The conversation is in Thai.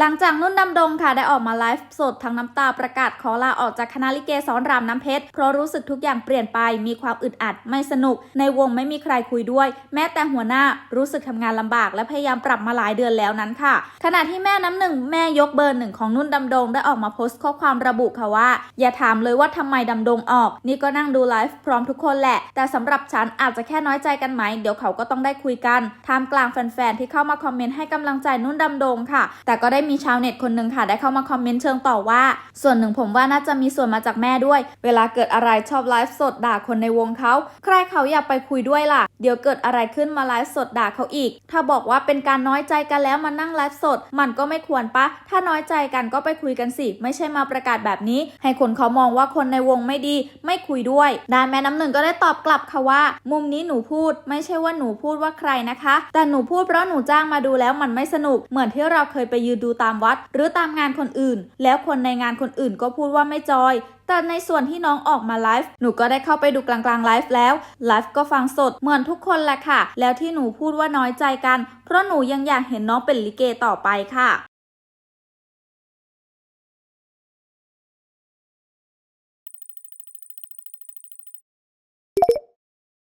หลังจากนุ่นดำดงค่ะได้ออกมาไลฟ์สดทั้งน้ำตาประกาศขอลาออกจากคณะลิเกสอนรามน้ำเพชรเพราะรู้สึกทุกอย่างเปลี่ยนไป มีความอึดอัดไม่สนุก ในวงไม่มีใครคุยด้วย แม้แต่หัวหน้ารู้สึกทำงานลำบาก และพยายามปรับมาหลายเดือนแล้วนั้นค่ะ ขณะที่แม่น้ำหนึ่งแม่ยกเบอร์หนึ่งของนุ่นดำดงได้ออกมาโพสต์ข้อความระบุค่ะว่า อย่าถามเลยว่าทำไมดำดงออก นี่ก็นั่งดูไลฟ์พร้อมทุกคนแหละ แต่สำหรับฉันอาจจะแค่น้อยใจกันไหมเดี๋ยวเขาก็ต้องได้คุยกันท่ามกลางแฟนๆที่เข้ามาคอมเมนต์ให้กำลังใจนุ่นดำดงค่ะ แต่ก็ได้มีชาวเน็ตคนหนึ่งค่ะ ได้เข้ามาคอมเมนต์เชิงต่อว่า ส่วนหนึ่งผมว่าน่าจะมีส่วนมาจากแม่ด้วย เวลาเกิดอะไรชอบไลฟ์สดด่าคนในวงเขาใครเขาอยากไปคุยด้วยล่ะ เดี๋ยวเกิดอะไรขึ้นมาไลฟ์สดด่าเขาอีก ถ้าบอกว่าเป็นการน้อยใจกันแล้วมานั่งไลฟ์สด มันก็ไม่ควรปะ ถ้าน้อยใจกันก็ไปคุยกันสิ ไม่ใช่มาประกาศแบบนี้ ให้คนเขามองว่าคนในวงไม่ดี ไม่คุยด้วยด้านแม่น้ำหนึ่งก็ได้ตอบกลับค่ะว่า มุมนี้หนูพูด ไม่ใช่ว่าหนูพูดว่าใครนะคะ แต่หนูพูดเพราะหนูจ้างมาดูแล้วมันไม่สนุก เหมือนที่เราเคยไปยืนดูตามวัด หรือตามงานคนอื่น แล้วคนในงานคนอื่นก็พูดว่าไม่จอย แต่ในส่วนที่น้องออกมาไลฟ์หนูก็ได้เข้าไปดูกลางๆไลฟ์แล้วไลฟ์ก็ฟังสดเหมือนทุกคนแหละค่ะ แล้วที่หนูพูดว่าน้อยใจกัน เพราะหนูยังอยากเห็นน้องเป็นลิเกต่อไปค่ะ